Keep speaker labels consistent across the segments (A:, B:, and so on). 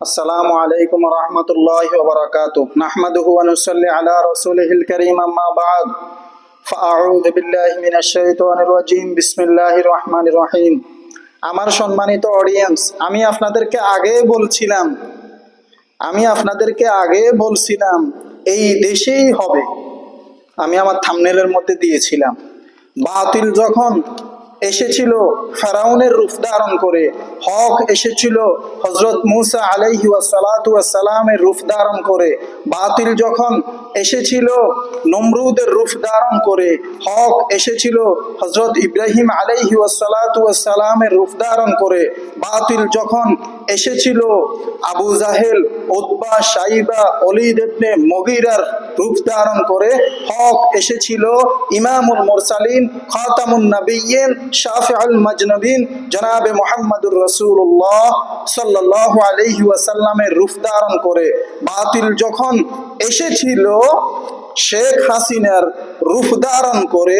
A: السلام عليكم ورحمة الله وبركاته نحمده ونصلي على رسوله الكريم أما بعد فأعوذ بالله من الشيطان الرجيم بسم الله الرحمن الرحيم আমার সম্মানিত অডিয়েন্স আমি আপনাদেরকে আগে বলছিলাম আমি আপনাদেরকে আগে বলছিলাম এই দেশেই হবে আমি আমার থামনেলের মধ্যে দিয়েছিলাম বাতিল যখন এসেছিল ফেরাউনের রূপ ধারণ করে। হক এসেছিল হজরত মুসা আলাইহি সালামের রূপ ধারণ করে। বাতিল যখন এসেছিল নমরুদের রূপ ধারণ করে, হক এসেছিল হজরত ইব্রাহিম আলাইহি সালামের রূপ ধারণ করে। বাতিল যখন এসেছিল আবু জাহেল ওতবা সাইবা, অলিদ ইবনে মগিরার রূপ ধারণ করে হক এসেছিল ইমামুল মুরসালিন, খাতামুন নবিয়্যিন, শাফিউল মাজনবিন, জনাবে মুহাম্মদুর রাসূলুল্লাহ সাল্লাল্লাহু আলাইহি ওয়াসাল্লামের রূপ ধারণ করে। বাতিল যখন এসেছিল, শেখ হাসিনার রূপ ধারণ করে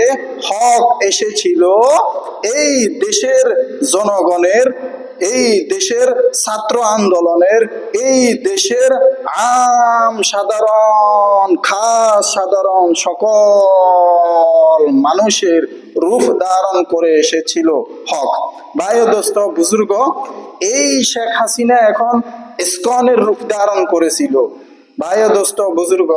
A: হক এসেছিল এই দেশের জনগণের এই দেশের ছাত্র আন্দোলনের, এই দেশের আম সাধারণ, খাস সাধারণ সকল মানুষের রূপ ধারণ করে এসেছিল হক। ভাই দোস্ত, বুজুর্গ, এই শেখ হাসিনা এখন ইস্কনের রূপ ধারণ করেছিল। ভাই দোস্ত, বুজুর্গ,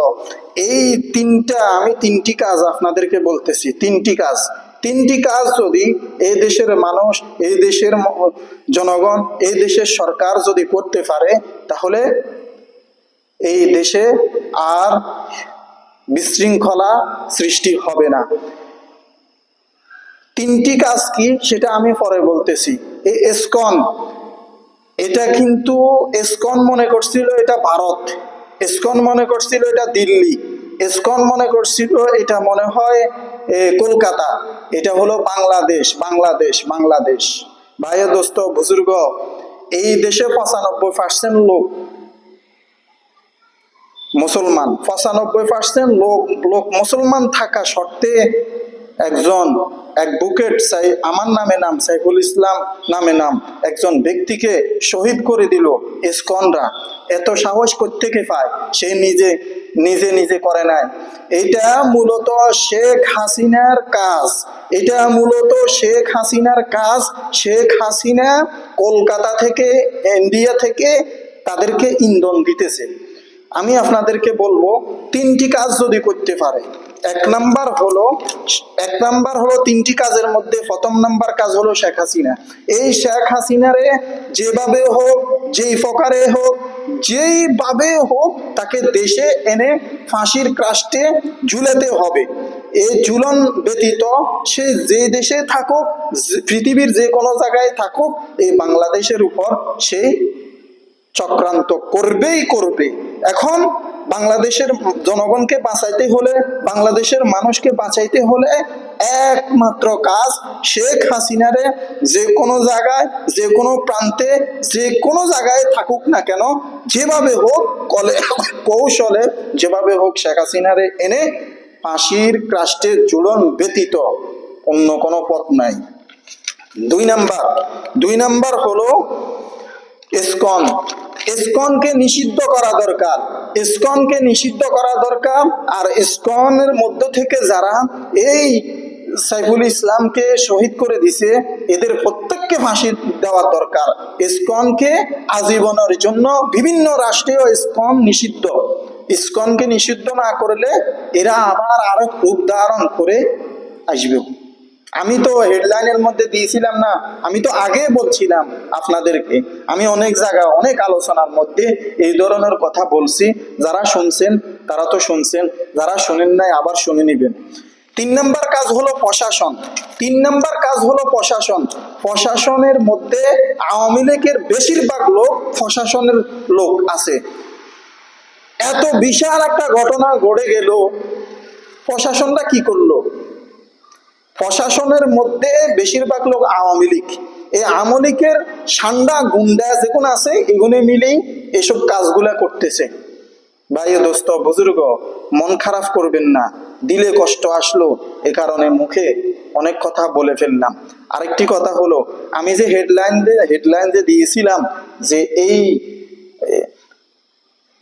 A: এই তিনটা, আমি তিনটি কাজ আপনাদেরকে বলতেছি, তিনটি কাজ। তিনটি কাজ যদি এই দেশের মানুষ, এই দেশের জনগণ, এই দেশের সরকার যদি করতে পারে, তাহলে এই দেশে আর বিশৃঙ্খলা সৃষ্টি হবে না। তিনটি কাজ কি সেটা আমি পরে বলতেছি। এই এসকন, এটা কিন্তু এসকন মনে করছিল এটা ভারত, এসকন মনে করছিল এটা দিল্লি। এসকন মনে করছিল, এটা মনে হয় কলকাতা। এটা হলো বাংলাদেশ বাংলাদেশ বাংলাদেশ। ভাই দোস্ত, বুজুর্গ, এই দেশে পঁচানব্বই পার্সেন্ট লোক মুসলমান। পঁচানব্বই পার্সেন্ট লোক লোক মুসলমান থাকা সত্ত্বে একজন অ্যাডভোকেট সাই আমার নামে নাম, সাইফুল ইসলাম নামে নাম, একজন ব্যক্তিকে শহীদ করে দিল ইসকনরা। এত সাহস থেকে পায়? সে নিজে নিজে নিজে করে নাই। এটা মূলত শেখ হাসিনার কাজ। এটা মূলত শেখ হাসিনার কাজ। শেখ হাসিনা কলকাতা থেকে, ইন্ডিয়া থেকে তাদেরকে ইন্ধন দিতেছে। আমি আপনাদেরকে বলব, তিনটি কাজ যদি করতে পারে এক নাম্বার হলো, এক নাম্বার হলো তিনটি কাজের মধ্যে প্রথম নাম্বার কাজ হলো শেখ হাসিনা। এই শেখ হাসিনারে যেভাবে হোক, যেই প্রকারে হোক, যেইভাবে হোক তাকে দেশে এনে ফাঁসির ক্রাস্টে ঝুলাতে হবে। এই ঝুলন ব্যতীত সে যে দেশে থাকুক পৃথিবীর যে কোনো জায়গায় থাকুক এই বাংলাদেশের উপর সেই চক্রান্ত করবেই করবে। এখন বাংলাদেশের জনগণকে বাঁচাইতে হলে, বাংলাদেশের মানুষকে বাঁচাইতে হলে একমাত্র কাজ শেখ হাসিনারে যে কোনো জায়গায়, যে কোনো প্রান্তে, যে কোনো জায়গায় থাকুক না কেন, যেভাবে হোক কলে, কৌশলে, যেভাবে হোক শেখ হাসিনারে এনে ফাঁসির ক্রাস্টের জুলন ব্যতীত অন্য কোনো পথ নাই। দুই নাম্বার দুই নাম্বার হলো ইসকন। ইসকনকে নিষিদ্ধ করা দরকার। ইসকনকে নিষিদ্ধ করা দরকার। আর ইসকনের মধ্য থেকে যারা এই সাইফুল ইসলামকে শহীদ করে দিছে, এদের প্রত্যেককে ফাঁসি দেওয়া দরকার। ইসকনকে আজীবনের জন্য বিভিন্ন রাষ্ট্রীয় ইসকন নিষিদ্ধ। ইসকনকে নিষিদ্ধ না করলে এরা আবার আরও রূপ ধারণ করে আসবে। আমি তো হেডলাইনের মধ্যে দিয়েছিলাম না, আমি তো আগে বলছিলাম আপনাদেরকে। আমি অনেক জায়গা, অনেক আলোচনার মধ্যে এই ধরনের কথা বলছি। যারা শুনছেন, তারা তো শুনছেন, যারা শুনেন নাই, আবার শুনে নেবেন। তিন নম্বর কাজ হলো প্রশাসন। তিন নম্বর কাজ হলো প্রশাসন। প্রশাসনের মধ্যে আওয়ামী লীগের বেশিরভাগ লোক প্রশাসনের লোক আছে। এত বিশাল একটা ঘটনা ঘটে গেল। প্রশাসনটা কি করল? প্রশাসনের মধ্যে বেশিরভাগ লোক আওয়ামী লীগ। এই আওয়ামী লীগের সান্ডা, গুন্ডা যেগুলো আছে, এগুলো মিলেই এসব কাজগুলা করতেছে। ভাই দোস্ত, বুজুর্গ, মন খারাপ করবেন না। দিলে কষ্ট আসলো, এ কারণে মুখে অনেক কথা বলে ফেললাম। আরেকটি কথা হলো, আমি যে হেডলাইন হেডলাইন যে দিয়েছিলাম যে এই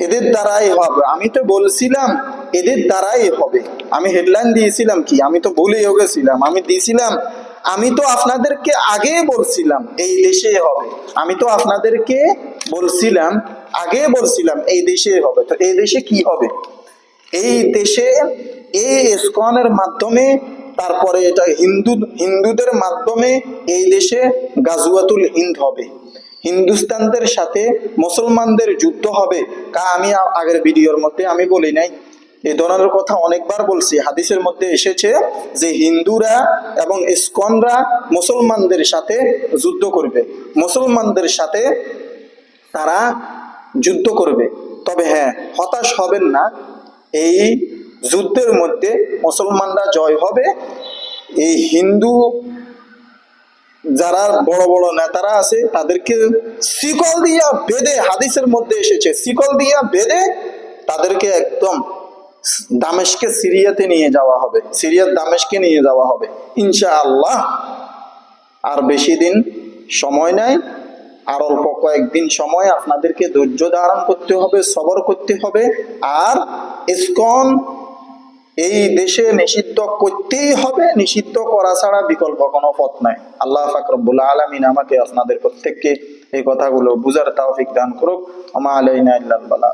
A: এদের দ্বারাই হবে, আমি তো বলছিলাম এদের দ্বারাই হবে। আমি হেডলাইন দিয়েছিলাম কি? আমি তো ভুলেও গেছিলাম। আমি দিয়েছিলাম, আমি তো আপনাদেরকে আগে বলছিলাম, এই দেশে হবে। আমি তো আপনাদেরকে বলছিলাম আগে বলছিলাম, এই দেশে হবে। তো এই দেশে কি হবে? এই দেশে এই ইসকনের মাধ্যমে, তারপরে এটা হিন্দু, হিন্দুদের মাধ্যমে এই দেশে গাজুয়াতুল হিন্দ হবে। হিন্দুস্তানদের সাথে মুসলমানদের যুদ্ধ হবে। কা আমি আগের ভিডিওর মধ্যে আমি বলি নাই। এই ধরনের কথা অনেকবার বলছি। হাদিসের মধ্যে এসেছে যে হিন্দুরা এবং ইসকনরা মুসলমানদের সাথে যুদ্ধ করবে। মুসলমানদের সাথে তারা যুদ্ধ করবে। তবে হ্যাঁ হতাশ হবেন না। এই যুদ্ধের মধ্যে মুসলমানরা জয় হবে। এই হিন্দু যারা বড় বড় নেতারা আছে, তাদেরকে শিকল দিয়া বেঁধে, হাদিসের মধ্যে এসেছে, শিকল দিয়া বেঁধে তাদেরকে একদম দামেশকে সিরিয়াতে নিয়ে যাওয়া হবে। সিরিয়ার দামেশকে নিয়ে যাওয়া হবে। ইনশা আল্লাহ আর বেশি দিন সময় নাই, আর অল্প কয়েকদিন সময় আপনাদেরকে ধৈর্য ধারণ করতে হবে, সবর করতে হবে। আর ইসকন এই দেশে নিষিদ্ধ করতেই হবে, নিষিদ্ধ করা ছাড়া বিকল্প কোনো পথ নাই। আল্লাহ ফাকরবুল্লা আলমিন আমাকে আপনাদের প্রত্যেককে এই কথাগুলো বুঝার তাওফিক দান করুক। আমা আলাইনা বালা।